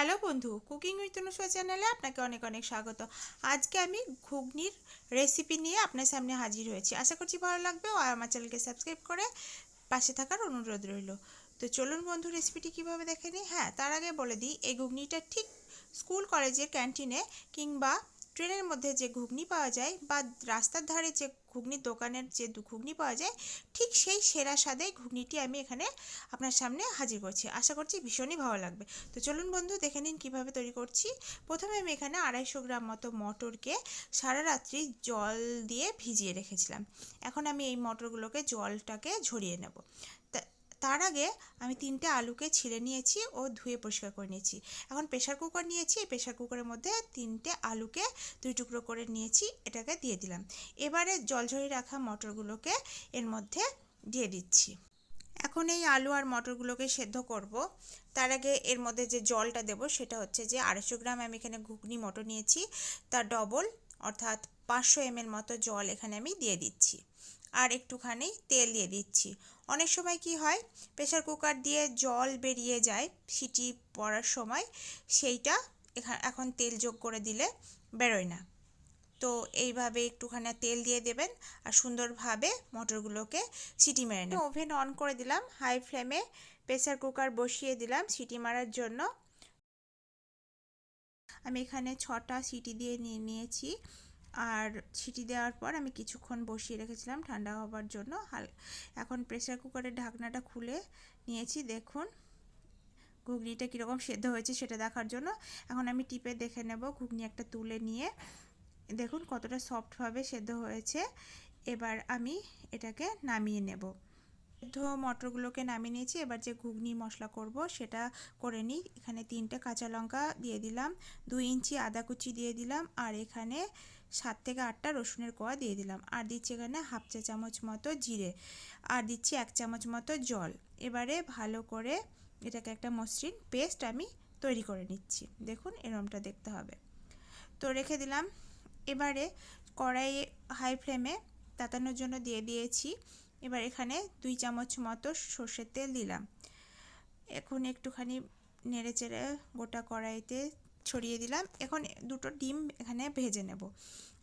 Hello বন্ধু, cooking with Anusha চ্যানেলে আপনাকে অনেক অনেক স্বাগত। আজকে আমি ঘুগনির রেসিপি নিয়ে আপনার সামনে হাজির হয়েছি। আশা করছি ভালো লাগবে আর আমার চ্যানেলকে সাবস্ক্রাইব করে পাশে থাকার অনুরোধ রইল। তো চলুন বন্ধু রেসিপিটি কীভাবে দেখে নিই? হ্যাঁ তার আগে বলে দিই, এই ঘুগনিটা ঠিক স্কুল কলেজের ক্যান্টিনে কিংবা ট্রেনের মধ্যে যে ঘুগনি পাওয়া যায় বা রাস্তার ধারে যে ঘুগনির দোকানের যে ঘুগনি পাওয়া যায়, ঠিক সেই সেরা স্বাদে ঘুগনিটি আমি এখানে আপনার সামনে হাজির করছি। আশা করছি ভীষণই ভালো লাগবে। তো চলুন বন্ধু, দেখে নিন কীভাবে তৈরি করছি। প্রথমে আমি এখানে আড়াইশো গ্রাম মতো মটরকে সারা রাত্রি জল দিয়ে ভিজিয়ে রেখেছিলাম। এখন আমি এই মটরগুলোকে জলটাকে ঝরিয়ে নেব। তার আগে আমি তিনটে আলুকে ছিঁড়ে নিয়েছি ও ধুয়ে পরিষ্কার করে নিয়েছি। এখন প্রেশার কুকার নিয়েছি, এই প্রেশার কুকারের মধ্যে তিনটে আলুকে দুই টুকরো করে নিয়েছি, এটাকে দিয়ে দিলাম। এবারে জল ঝরিয়ে রাখা মটরগুলোকে এর মধ্যে দিয়ে দিচ্ছি। এখন এই আলু আর মটরগুলোকে সেদ্ধ করব। তার আগে এর মধ্যে যে জলটা দেব সেটা হচ্ছে যে আড়াইশো গ্রাম আমি এখানে ঘুগনি, মটর নিয়েছি। তার ডবল অর্থাৎ পাঁচশো এমএল মতো জল এখানে আমি দিয়ে দিচ্ছি। আর একটুখানি তেল দিয়ে দিচ্ছি। অনেক সময় কি হয় প্রেশার কুকার দিয়ে জল বেরিয়ে যায় সিটি পড়ার সময়, সেইটা এখন তেল যোগ করে দিলে বেরোয় না। তো এইভাবে একটুখানি তেল দিয়ে দেবেন আর সুন্দরভাবে মটরগুলোকে সিটি মেরে নেবেন। ওভেন অন করে দিলাম, হাই ফ্লেমে প্রেসার কুকার বসিয়ে দিলাম সিটি মারার জন্য। আমি এখানে ছটা সিটি দিয়ে নিয়ে নিয়েছি। আর সিটি দেওয়ার পর আমি কিছুক্ষণ বসিয়ে রেখেছিলাম ঠান্ডা হবার জন্য। হাল, এখন প্রেসার কুকারের ঢাকনাটা খুলে নিয়েছি, দেখুন। ঘুগনিটা কীরকম সেদ্ধ হয়েছে সেটা দেখার জন্য। এখন আমি টিপে দেখে নেব, ঘুগনি একটা তুলে নিয়ে। দেখুন কতটা সফটভাবে সেদ্ধ হয়েছে। এবার আমি এটাকে নামিয়ে নেব। সেদ্ধ মটরগুলোকে নামিয়ে নিয়েছি, এবার যে ঘুগনি মশলা করব সেটা করে নিই। এখানে তিনটে কাঁচা লঙ্কা দিয়ে দিলাম, দুই ইঞ্চি আদা কুচি দিয়ে দিলাম, আর এখানে সাত থেকে আটটা রসুনের কোয়া দিয়ে দিলাম। আর দিচ্ছি এখানে হাফ চা চামচ মতো জিরে। আর দিচ্ছি এক চামচ মতো জল। এবারে ভালো করে এটাকে একটা মসৃণ পেস্ট আমি তৈরি করে নিচ্ছি। দেখুন, এরমটা দেখতে হবে। তো রেখে দিলাম। এবারে কড়াই হাই ফ্লেমে তাতানোর জন্য দিয়ে দিয়েছি। এবার এখানে দুই চামচ মতো সর্ষের তেল দিলাম। এখন একটুখানি নেড়ে চেড়ে গোটা কড়াইতে ছড়িয়ে দিলাম। এখন দুটো ডিম এখানে ভেজে নেব।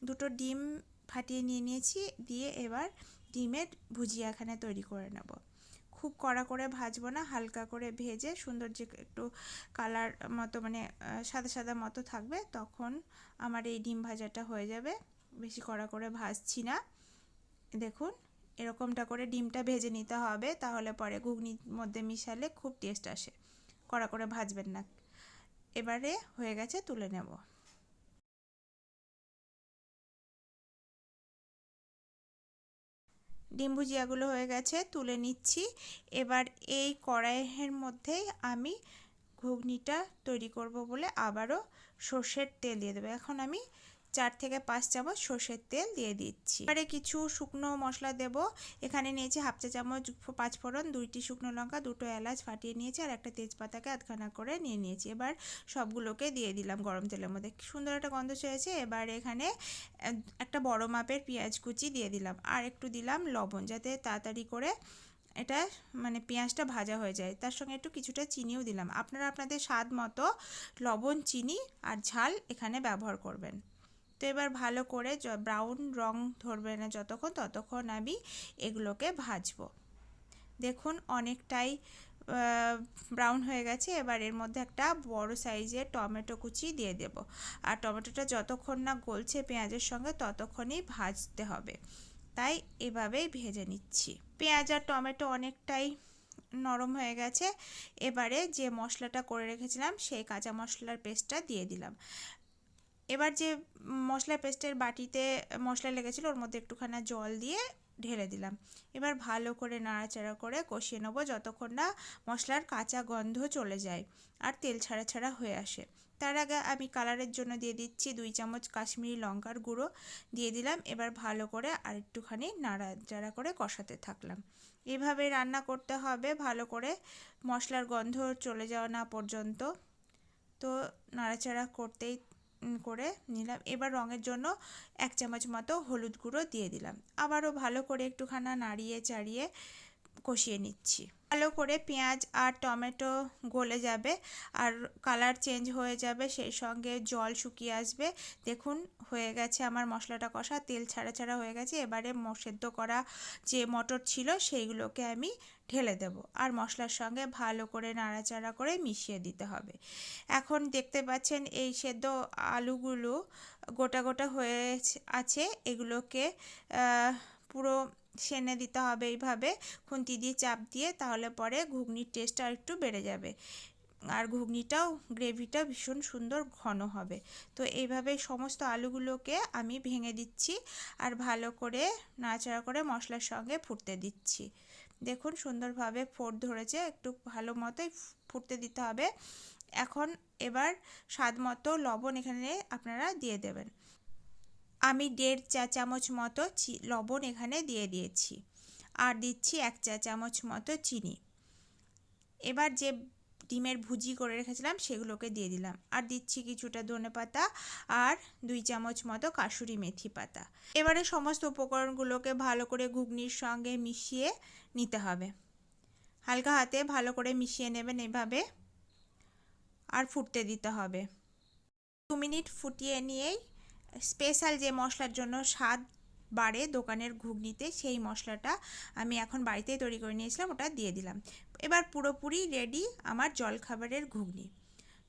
দুটো ডিম ফাটিয়ে নিয়ে নিয়েছি, দিয়ে এবার ডিমের ভুজিয়া এখানে তৈরি করে নেব। খুব কড়া করে ভাজবো না, হালকা করে ভেজে সুন্দর যে একটু কালার মতো মানে সাদা সাদা মতো থাকবে, তখন আমার এই ডিম ভাজাটা হয়ে যাবে। বেশি কড়া করে ভাজছি না। দেখুন, এরকমটা করে ডিমটা ভেজে নিতে হবে, তাহলে পরে ঘুগনির মধ্যে মিশালে খুব টেস্ট আসে। কড়া করে ভাজবেন না। এবারে হয়ে গেছে তুলে নেব। ডিম ভুজিয়াগুলো হয়ে গেছে, তুলে নিচ্ছি। এবার এই কড়াইয়ের মধ্যেই আমি ঘুগনিটা তৈরি করব বলে আবারও সর্ষের তেল দিয়ে দেবো। এখন আমি চার থেকে পাঁচ চামচ সর্ষের তেল দিয়ে দিচ্ছি। এবারে কিছু শুকনো মশলা দেব। এখানে নিয়েছি হাফ চা চামচ পাঁচ ফোড়ন, দুইটি শুকনো লঙ্কা, দুটো এলাচ ফাটিয়ে নিয়েছি আর একটা তেজপাতাকে আধখানা করে নিয়ে নিয়েছি। এবার সবগুলোকে দিয়ে দিলাম গরম তেলের মধ্যে। সুন্দর একটা গন্ধ চলেছে এবার এখানে একটা বড় মাপের পেঁয়াজ কুচি দিয়ে দিলাম। আর একটু দিলাম লবণ যাতে তাড়াতাড়ি করে এটা মানে পেঁয়াজটা ভাজা হয়ে যায়। তার সঙ্গে একটু কিছুটা চিনিও দিলাম। আপনারা আপনাদের স্বাদ মতো লবণ, চিনি আর ঝাল এখানে ব্যবহার করবেন। তো এবার ভালো করে ব্রাউন রং ধরবে না যতক্ষণ, ততক্ষণ আমি এগুলোকে ভাজবো। দেখুন অনেকটাই ব্রাউন হয়ে গেছে। এবার এর মধ্যে একটা বড় সাইজের টমেটো কুচি দিয়ে দেব। আর টমেটোটা যতক্ষণ না গলছে পেঁয়াজের সঙ্গে, ততক্ষণই ভাজতে হবে। তাই এভাবেই ভেজে নিচ্ছি। পেঁয়াজ আর টমেটো অনেকটাই নরম হয়ে গেছে। এবারে যে মশলাটা করে রেখেছিলাম, সেই কাঁচা মশলার পেস্টটা দিয়ে দিলাম। এবার যে মশলা পেস্টের বাটিতে মশলা লেগেছিলো, ওর মধ্যে একটুখানি জল দিয়ে ঢেলে দিলাম। এবার ভালো করে নাড়াচাড়া করে কষিয়ে নেব যতক্ষণ না মশলার কাঁচা গন্ধ চলে যায় আর তেল ছাড়া ছাড়া হয়ে আসে। তার আগে আমি কালারের জন্য দিয়ে দিচ্ছি দুই চামচ কাশ্মীরি লঙ্কার গুঁড়ো দিয়ে দিলাম। এবার ভালো করে আর একটুখানি নাড়াচাড়া করে কষাতে থাকলাম। এভাবে রান্না করতে হবে ভালো করে। মশলার গন্ধ চলে যাওয়া না পর্যন্ত। তো নাড়াচাড়া করতেই করে নিলাম। এবার রঙের জন্য এক চামচ মতো হলুদ গুঁড়ো দিয়ে দিলাম। আবারও ভালো করে একটুখানা নাড়িয়ে চাড়িয়ে কষিয়ে নিচ্ছি। ভালো করে পেঁয়াজ আর টমেটো গলে যাবে আর কালার চেঞ্জ হয়ে যাবে, সেই সঙ্গে জল শুকিয়ে আসবে। দেখুন হয়ে গেছে, আমার মশলাটা কষা, তেল ছাড়া ছাড়া হয়ে গেছে। এবারে সেদ্ধ করা যে মটর ছিল সেইগুলোকে আমি ঢেলে দেব। আর মশলার সঙ্গে ভালো করে নাড়াচাড়া করে মিশিয়ে দিতে হবে। এখন দেখতে পাচ্ছেন এই সেদ্ধ আলুগুলো গোটা গোটা হয়ে আছে। এগুলোকে পুরো সেনে দিতে হবে এইভাবে। খুন্তি দিয়ে চাপ দিয়ে, তাহলে পরে ঘুগনির টেস্টটা একটু বেড়ে যাবে। আর ঘুগনিটাও গ্রেভিটা ভীষণ সুন্দর ঘন হবে। তো এইভাবে সমস্ত আলুগুলোকে আমি ভেঙে দিচ্ছি আর ভালো করে নাড়াচাড়া করে মশলার সঙ্গে ফুটতে দিচ্ছি। দেখুন সুন্দরভাবে ফোট ধরেছে, একটু ভালো মতোই ফুটতে দিতে হবে। এখন এবার স্বাদ মতো লবণ এখানে আপনারা দিয়ে দেবেন। আমি দেড় চা চামচ মতো লবণ এখানে দিয়ে দিয়েছি। আর দিচ্ছি এক চা চামচ মতো চিনি। এবার যে ডিমের ভুজি করে রেখেছিলাম, সেগুলোকে দিয়ে দিলাম। আর দিচ্ছি কিছুটা ধনে পাতা আর দুই চামচ মতো কাসুরি মেথি পাতা। এবারে সমস্ত উপকরণগুলোকে ভালো করে ঘুগনির সঙ্গে মিশিয়ে নিতে হবে। হালকা হাতে ভালো করে মিশিয়ে নেবেন এভাবে আর ফুটতে দিতে হবে। দু মিনিট ফুটিয়ে নিয়েই স্পেশাল যে মশলার জন্য স্বাদ বাড়ে দোকানের ঘুগনিতে সেই মশলাটা আমি এখন বাড়িতেই তৈরি করে নিয়েছিলাম, ওটা দিয়ে দিলাম। এবার পুরোপুরি রেডি আমার জলখাবারের ঘুগনি।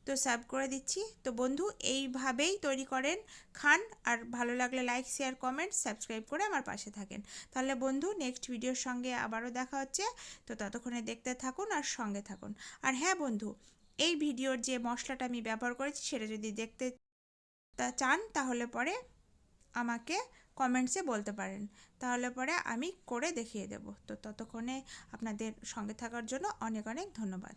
তো সার্ভ করে দিচ্ছি। তো বন্ধু, এইভাবেই তৈরি করেন, খান, আর ভালো লাগলে লাইক শেয়ার কমেন্ট সাবস্ক্রাইব করে আমার পাশে থাকেন। তাহলে বন্ধু নেক্সট ভিডিওর সঙ্গে আবারও দেখা হচ্ছে। তো ততক্ষণে দেখতে থাকুন আর সঙ্গে থাকুন। আর হ্যাঁ বন্ধু, এই ভিডিওর যে মশলাটা আমি ব্যবহার করেছি, সেটা যদি দেখতে চান, তাহলে পরে আমাকে কমেন্টসে বলতে পারেন। তাহলে পরে আমি করে দেখিয়ে দেব। তো ততক্ষণে আপনাদের সঙ্গে থাকার জন্য অনেক অনেক ধন্যবাদ।